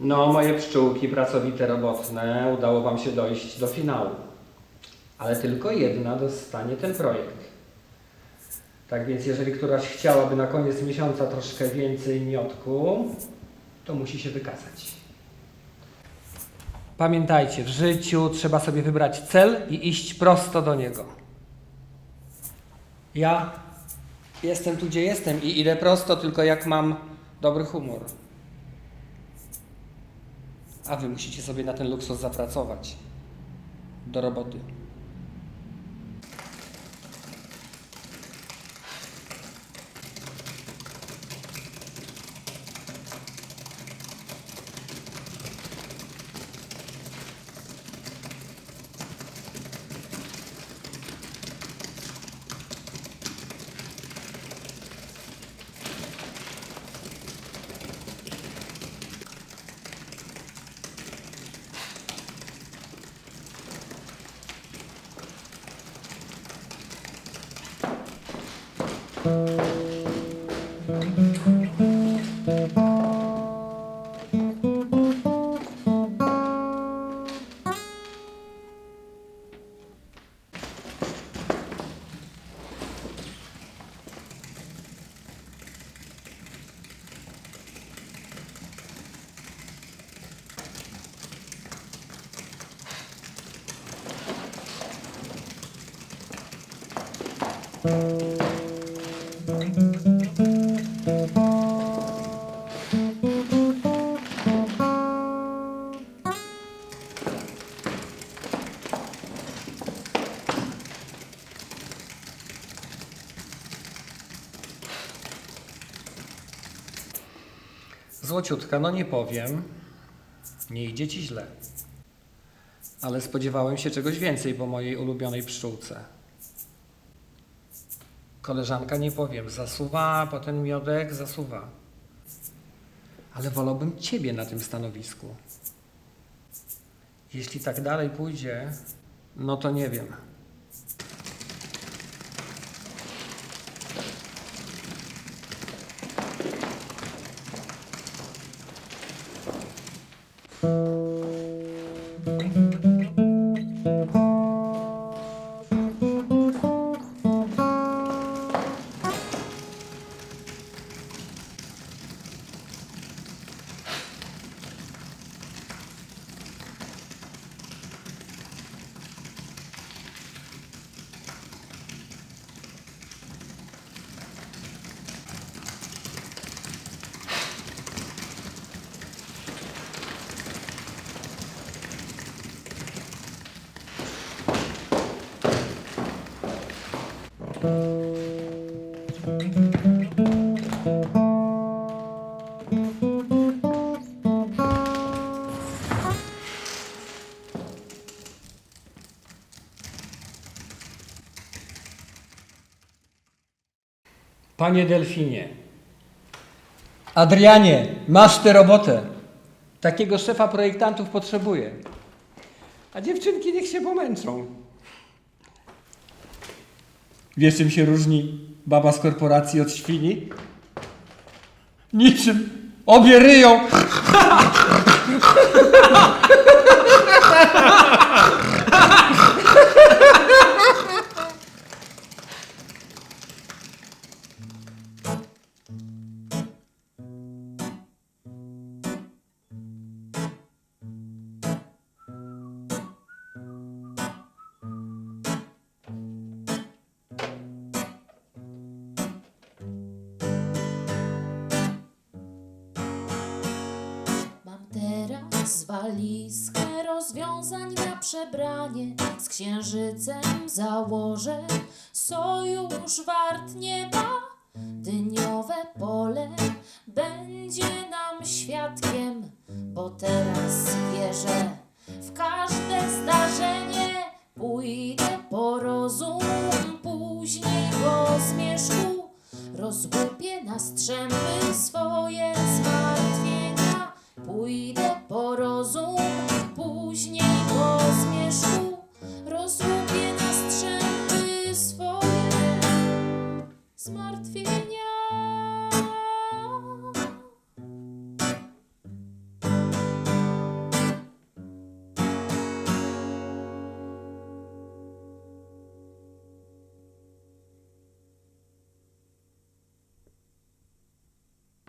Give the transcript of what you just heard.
No, moje pszczółki pracowite, robotne, udało Wam się dojść do finału. Ale tylko jedna dostanie ten projekt. Tak więc, jeżeli któraś chciałaby na koniec miesiąca troszkę więcej miotku, to musi się wykazać. Pamiętajcie, w życiu trzeba sobie wybrać cel i iść prosto do niego. Ja jestem tu, gdzie jestem i idę prosto tylko jak mam dobry humor. A wy musicie sobie na ten luksus zapracować. Do roboty. Thank uh... you. Złociutka, no nie powiem. Nie idzie ci źle. Ale spodziewałem się czegoś więcej po mojej ulubionej pszczółce. Koleżanka, nie powiem, zasuwa, potem miodek zasuwa. Ale wolałbym ciebie na tym stanowisku. Jeśli tak dalej pójdzie, no to nie wiem. Panie Delfinie, Adrianie, masz tę robotę. takiego szefa projektantów potrzebuję. A dziewczynki niech się pomęczą. Wiesz, czym się różni baba z korporacji od świni? Niczym. Obie ryją. teraz walizkę rozwiązań na przebranie. Z księżycem założę sojusz wart nieba. Dyniowe pole będzie nam świadkiem Bo teraz wierzę w każde zdarzenie. Pójdę po rozum, później go zmierzchu. Rozłupię na strzępy swoje Pójdę po rozum.